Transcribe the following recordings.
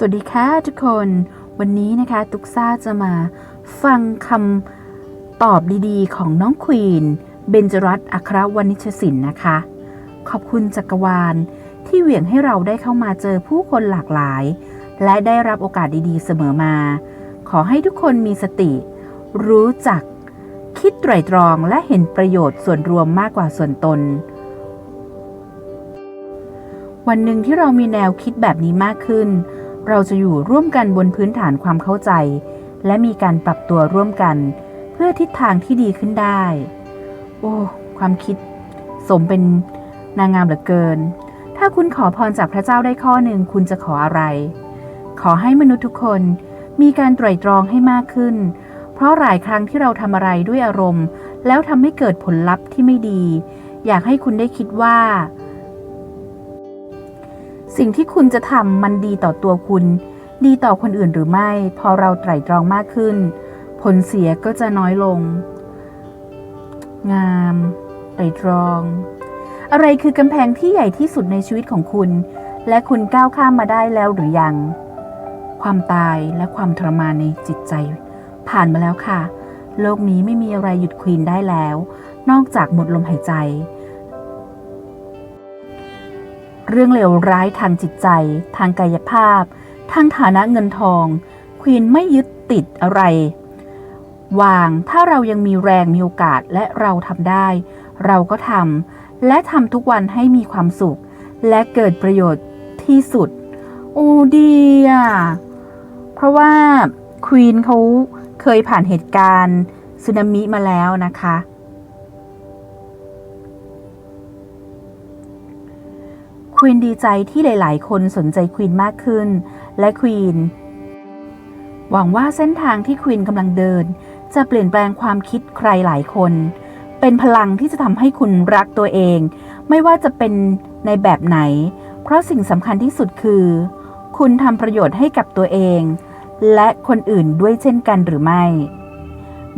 สวัสดีค่ะทุกคน วันนี้นะคะตุกซ่าจะมาฟังคำตอบดีๆ ของน้องควีน เบญจรัตน์อัครวณิชศิลป์นะคะ ขอบคุณจักรวาลที่เหวี่ยงให้เราได้เข้ามาเจอผู้คนหลากหลาย และได้รับโอกาสดีๆเสมอมา ขอให้ทุกคนมีสติ รู้จัก คิดไตร่ตรองและเห็นประโยชน์ส่วนรวมมากกว่าส่วนตน วันหนึ่งที่เรามีแนวคิดแบบนี้มากขึ้น เราจะอยู่ร่วมกันบนพื้นฐานความเข้าใจ และมีการปรับตัวร่วมกัน เพื่อทิศทางที่ดีขึ้นได้ โอ้ ความคิด สมเป็นนางงามเหลือเกิน ถ้าคุณขอพรจากพระเจ้าได้ข้อหนึ่งคุณจะขออะไร ขอให้มนุษย์ทุกคนมีการไตร่ตรองให้มากขึ้น เพราะหลายครั้งที่เราทำอะไรด้วยอารมณ์ แล้วทำให้เกิดผลลัพธ์ที่ไม่ดี อยากให้คุณได้คิดว่า สิ่งที่คุณจะทำมันดีต่อตัวคุณ ดีต่อคนอื่นหรือไม่ พอเราไตร่ตรองมากขึ้น ผลเสียก็จะน้อยลง งามไตร่ตรอง อะไรคือกำแพงที่ใหญ่ที่สุดในชีวิตของคุณ และคุณก้าวข้ามมาได้แล้วหรือยัง ความตายและความทรมานในจิตใจ ผ่านมาแล้วค่ะ โลกนี้ไม่มีอะไรหยุดควีนได้แล้ว นอกจากหมดลมหายใจ เรื่องเลวร้ายทางจิตใจ ทางกายภาพ ทางฐานะเงินทอง ควีนไม่ยึดติดอะไร วางถ้าเรายังมีแรงมีโอกาสและเราทำได้ เราก็ทำและทำทุกวันให้มีความสุข และเกิดประโยชน์ที่สุด โอ้ดีอะเพราะว่าควีนเขาเคยผ่านเหตุการณ์สึนามิมาแล้วนะคะ ควีนดีใจที่หลาย ๆ คนสนใจควีนมากขึ้น และควีนหวังว่าเส้นทางที่ควีนกำลังเดิน จะเปลี่ยนแปลงความคิดใครหลายคน เป็นพลังที่จะทำให้คุณรักตัวเอง ไม่ว่าจะเป็นในแบบไหน เพราะสิ่งสำคัญที่สุดคือ คุณทำประโยชน์ให้กับตัวเอง และคนอื่นด้วยเช่นกันหรือไม่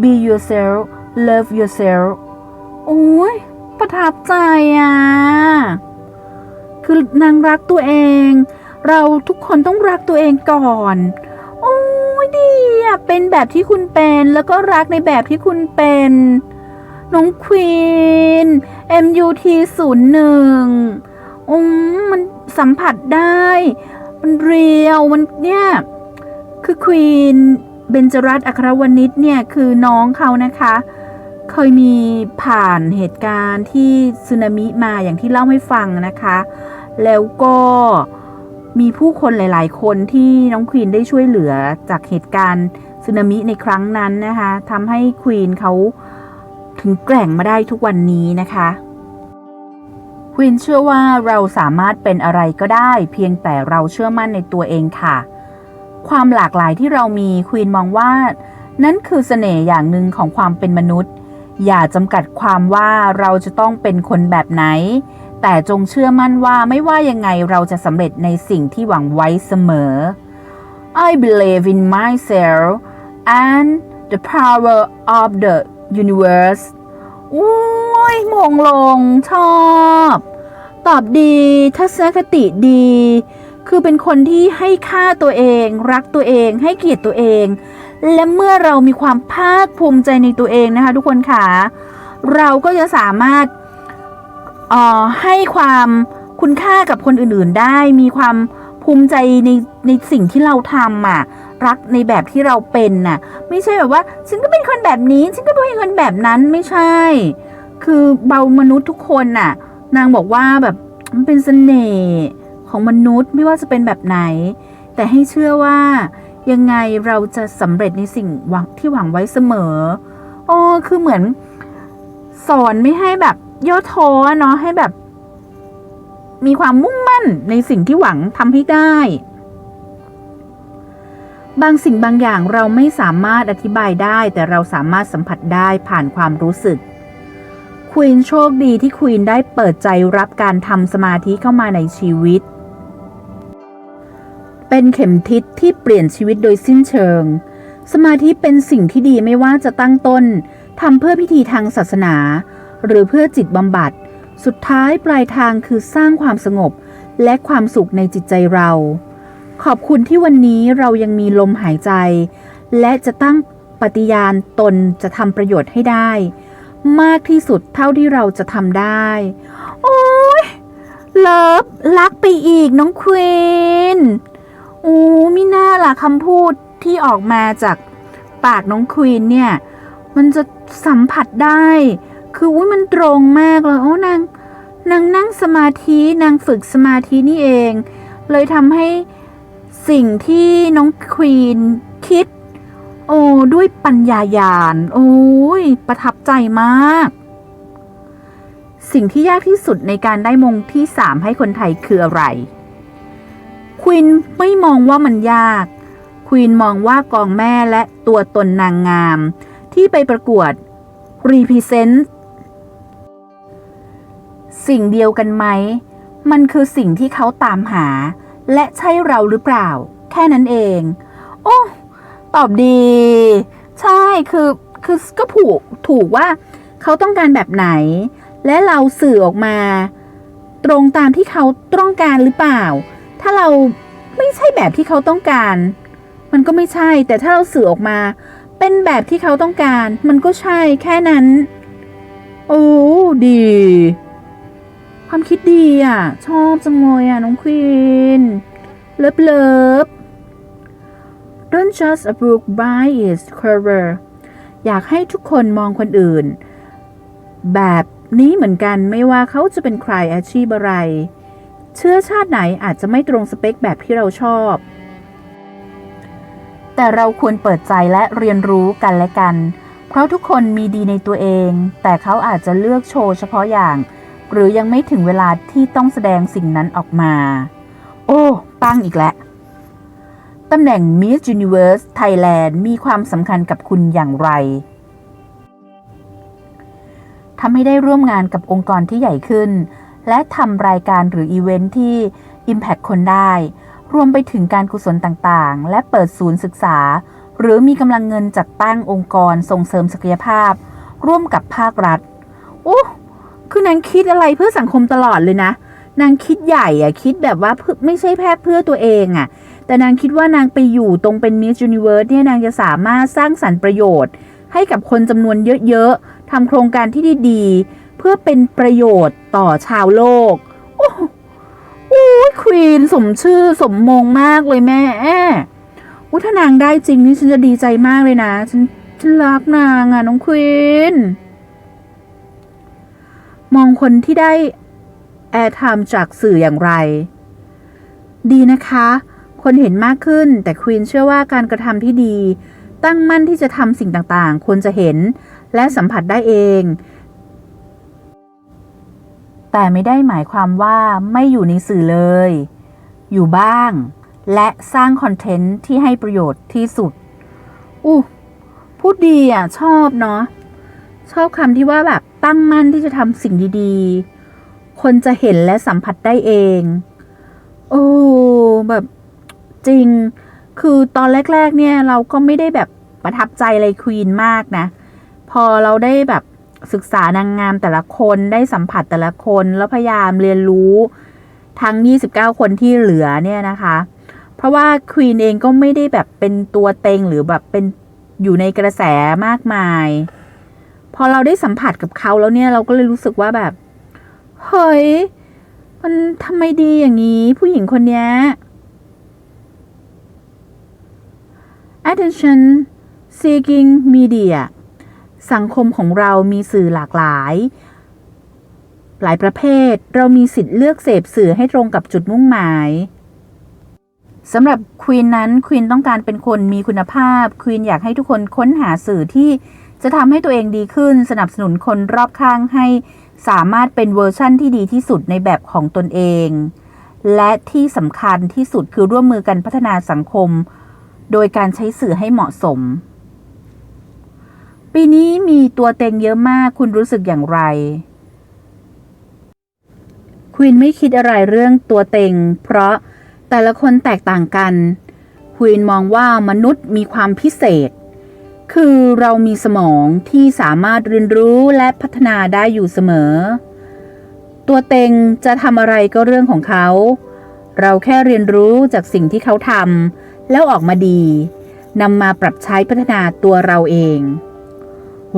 be yourself love yourself โอ้ยประทับใจอะ คือนางรักตัวเอง เราทุกคนต้องรักตัวเองก่อน โอ้ยดีอะเป็นแบบที่คุณเป็นแล้วก็รักในแบบที่คุณเป็น น้องควีน MUT 0 1อืมมันสัมผัสได้ มันเรียวมันเนี่ย คือควีนเบญจรัตน์อัครวณิชเนี่ยคือน้องเขานะคะ เคยมีผ่านเหตุการณ์ที่สึนามิมาอย่างที่เล่าให้ฟังนะคะ แล้วก็มีผู้คนหลาย ๆ คนที่น้องควีนได้ช่วยเหลือจากเหตุการณ์สึนามิในครั้งนั้นนะคะทำให้ควีนเขาถึงแกร่งมาได้ทุกวันนี้นะคะควีนเชื่อว่าเราสามารถเป็นอะไรก็ได้ เพียงแต่เราเชื่อมั่นในตัวเองค่ะ ความหลากหลายที่เรามีควีนมองว่า นั่นคือเสน่ห์อย่างหนึ่งของความเป็นมนุษย์ อย่าจำกัดความว่าเราจะต้องเป็นคนแบบไหน แต่จงเชื่อมั่นว่าไม่ว่ายังไงเราจะสำเร็จในสิ่งที่หวังไว้เสมอ I believe in myself and the power of the universe อุ้ยมงลงชอบ ตอบดี ทัศนคติดี คือเป็นคนที่ให้ค่าตัวเอง รักตัวเอง ให้เกียรติตัวเอง และเมื่อเรามีความภาคภูมิใจในตัวเองนะคะ ทุกคนค่ะ เราก็จะสามารถอ่อให้ความคุณค่ากับคนอื่นๆ ได้ มีความภูมิใจในในสิ่งที่เราทำอะ รักในแบบที่เราเป็นน่ะ ไม่ใช่แบบว่า ฉันก็เป็นคนแบบนี้ ฉันก็เป็นคนแบบนั้นไม่ใช่ คือเบามนุษย์ทุกคนน่ะ นางบอกว่าแบบมันเป็นเสน่ห์ของมนุษย์ไม่ว่าจะเป็นแบบไหน แต่ให้เชื่อว่า ยังไงเราจะสำเร็จในสิ่งหวังที่หวังไว้เสมออ๋อคือเหมือน สอนไม่ให้แบบย่อท้อเนาะให้แบบ มีความมุ่งมั่นในสิ่งที่หวังทำให้ได้ บางสิ่งบางอย่างเราไม่สามารถอธิบายได้ แต่เราสามารถสัมผัสได้ผ่านความรู้สึกควีนโชคดีที่ควีนได้เปิดใจรับการทำสมาธิเข้ามาในชีวิต เป็นเข็มทิศที่เปลี่ยนชีวิตโดยสิ้นเชิง สมาธิเป็นสิ่งที่ดีไม่ว่าจะตั้งต้นทำเพื่อพิธีทางศาสนา หรือเพื่อจิตบำบัด สุดท้ายปลายทางคือสร้างความสงบและความสุขในจิตใจเรา ขอบคุณที่วันนี้เรายังมีลมหายใจ และจะตั้งปฏิญาณตนจะทำประโยชน์ให้ได้ มากที่สุดเท่าที่เราจะทำได้ โอ้ยเลิฟรักไปอีกน้องควีน อ้มิน่าล่ะคำพูดที่ออกมาจากปากน้องควีนเนี่ย มันจะสัมผัสได้ คืออุ้ยมันตรงมากเลยโอ้นางนางนั่งสมาธินางฝึกสมาธินี่เอง เลยทำให้สิ่งที่น้องควีนคิด โอ้ด้วยปัญญายาณโอ้ยประทับใจมาก สิ่งที่ยากที่สุดในการได้มงที่สามให้คนไทยคืออะไร ควีนไม่มองว่ามันยาก ควีนมองว่ากองแม่และตัวตนนางงาม ที่ไปประกวด represent สิ่งเดียวกันไหม มันคือสิ่งที่เขาตามหา และใช่เราหรือเปล่า แค่นั้นเอง โอ้ ตอบดี ใช่คือคือก็ผูกถูกว่าเขาต้องการแบบไหน และเราสื่อออกมา ตรงตามที่เขาต้องการหรือเปล่า ถ้าเราไม่ใช่แบบที่เขาต้องการ มันก็ไม่ใช่ แต่ถ้าเราสื่อออกมา เป็นแบบที่เขาต้องการ มันก็ใช่แค่นั้น โอ้ดี ความคิดดีอะ ชอบจังเลยอะ น้องควีนเลิฟเลิฟ Don't judge a book by its cover อยากให้ทุกคนมองคนอื่น แบบนี้เหมือนกันไม่ว่าเขาจะเป็นใครอาชีพอะไร เชื้อชาติไหนอาจจะไม่ตรงสเปคแบบที่เราชอบ แต่เราควรเปิดใจและเรียนรู้กันและกัน เพราะทุกคนมีดีในตัวเอง แต่เขาอาจจะเลือกโชว์เฉพาะอย่าง หรือยังไม่ถึงเวลาที่ต้องแสดงสิ่งนั้นออกมา โอ้ปังอีกแล้วตำแหน่ง Miss Universe Thailand มีความสำคัญกับคุณอย่างไรทำให้ได้ร่วมงานกับองค์กรที่ใหญ่ขึ้น และทำรายการหรืออีเวนท์ที่ Impact คนได้ รวมไปถึงการกุศลต่างๆ และเปิดศูนย์ศึกษา หรือมีกำลังเงินจัดตั้งองค์กรส่งเสริมศักยภาพ ร่วมกับภาครัฐโอ้คือนางคิดอะไรเพื่อสังคมตลอดเลยนะ นางคิดใหญ่อะคิดแบบว่าไม่ใช่แค่เพื่อตัวเองอะแต่นางคิดว่านางไปอยู่ตรงเป็น Miss Universe เนี่ยนางจะสามารถสร้างสรรค์ประโยชน์ ให้กับคนจำนวนเยอะๆทำโครงการที่ดีๆ เพื่อเป็นประโยชน์ต่อชาวโลก โอ้โหโอ้ยควีนสมชื่อสมมงมากเลยแม่อุ้ยถ้านางได้จริงนี่ฉันจะดีใจมากเลยนะ ฉันฉันรักนางอะน้องควีนมองคนที่ได้แอร์ไทม์จากสื่ออย่างไร ดีนะคะ คนเห็นมากขึ้น แต่ควีนเชื่อว่าการกระทำที่ดี ตั้งมั่นที่จะทำสิ่งต่างๆ ควรจะเห็นและสัมผัสได้เอง แต่ไม่ได้หมายความว่าไม่อยู่ในสื่อเลย อยู่บ้าง และสร้างคอนเทนต์ที่ให้ประโยชน์ที่สุด อู้พูดดีอะ ชอบเนาะ ชอบคำที่ว่าแบบตั้งมั่นที่จะทำสิ่งดีๆ คนจะเห็นและสัมผัสได้เอง โอ้แบบจริง คือตอนแรก ๆ เนี่ยเราก็ไม่ได้แบบประทับใจอะไรควีนมากนะ พอเราได้แบบ ศึกษานางงามแต่ละคนได้สัมผัสแต่ละคนแล้วพยายามเรียนรู้ทั้ง 29 คนที่เหลือเนี่ยนะคะ เพราะว่าควีนเองก็ไม่ได้แบบเป็นตัวเต็งหรือแบบเป็นอยู่ในกระแสมากมาย พอเราได้สัมผัสกับเขาแล้วเนี่ยเราก็เลยรู้สึกว่าแบบ เฮ้ย มันทำไมดีอย่างนี้ ผู้หญิงคนนี้ attention seeking media สังคมของเรามีสื่อหลากหลาย หลายประเภท เรามีสิทธิ์เลือกเสพสื่อให้ตรงกับจุดมุ่งหมายสำหรับควีนนั้นควีนต้องการเป็นคนมีคุณภาพควีนอยากให้ทุกคนค้นหาสื่อที่จะทำให้ตัวเองดีขึ้น สนับสนุนคนรอบข้างให้สามารถเป็นเวอร์ชั่นที่ดีที่สุดในแบบของตนเอง และที่สำคัญที่สุดคือร่วมมือกันพัฒนาสังคม โดยการใช้สื่อให้เหมาะสม ปีนี้มีตัวเต็งเยอะมากคุณรู้สึกอย่างไร ควีนไม่คิดอะไรเรื่องตัวเต็ง เพราะแต่ละคนแตกต่างกัน ควีนมองว่ามนุษย์มีความพิเศษ คือเรามีสมองที่สามารถเรียนรู้และพัฒนาได้อยู่เสมอ ตัวเต็งจะทำอะไรก็เรื่องของเขา เราแค่เรียนรู้จากสิ่งที่เขาทำแล้วออกมาดีนำมาปรับใช้พัฒนาตัวเราเอง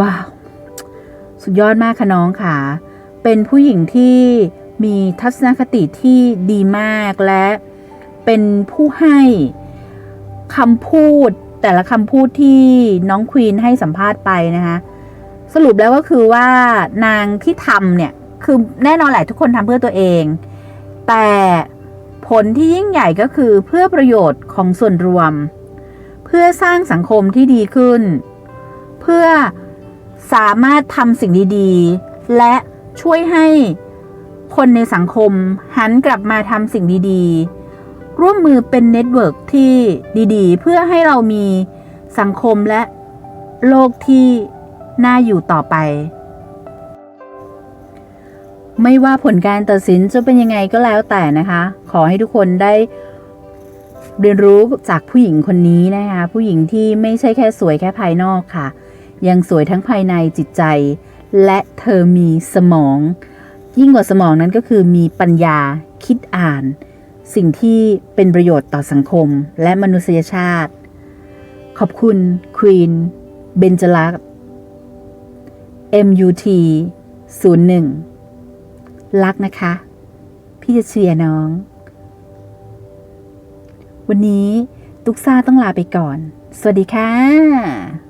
ว้าว สุดยอดมากค่ะน้องค่ะ เป็นผู้หญิงที่มีทัศนคติที่ดีมากและเป็นผู้ให้คำพูดแต่ละคำพูดที่น้องควีนให้สัมภาษณ์ไปนะคะ สรุปแล้วก็คือว่านางที่ทำเนี่ย คือแน่นอนแหละทุกคนทำเพื่อตัวเอง แต่ผลที่ยิ่งใหญ่ก็คือเพื่อประโยชน์ของส่วนรวม เพื่อสร้างสังคมที่ดีขึ้น เพื่อ สามารถทำสิ่งดีๆ และช่วยให้คนในสังคมหันกลับมาทำสิ่งดีๆ ร่วมมือเป็นเน็ตเวิร์กที่ดีๆ เพื่อให้เรามีสังคมและโลกที่น่าอยู่ต่อไป ไม่ว่าผลการตัดสินจะเป็นยังไงก็แล้วแต่นะคะ ขอให้ทุกคนได้เรียนรู้จากผู้หญิงคนนี้นะคะ ผู้หญิงที่ไม่ใช่แค่สวยแค่ภายนอกค่ะ ยังสวยทั้งภายในจิตใจ และเธอมีสมอง ยิ่งกว่าสมองนั้นก็คือมีปัญญาคิดอ่าน สิ่งที่เป็นประโยชน์ต่อสังคมและมนุษยชาติ ขอบคุณควีนเบนจลักษ์ MUT 01 รักนะคะ พี่จะเชียร์น้อง วันนี้ตุ๊กซ่าต้องลาไปก่อน สวัสดีค่ะ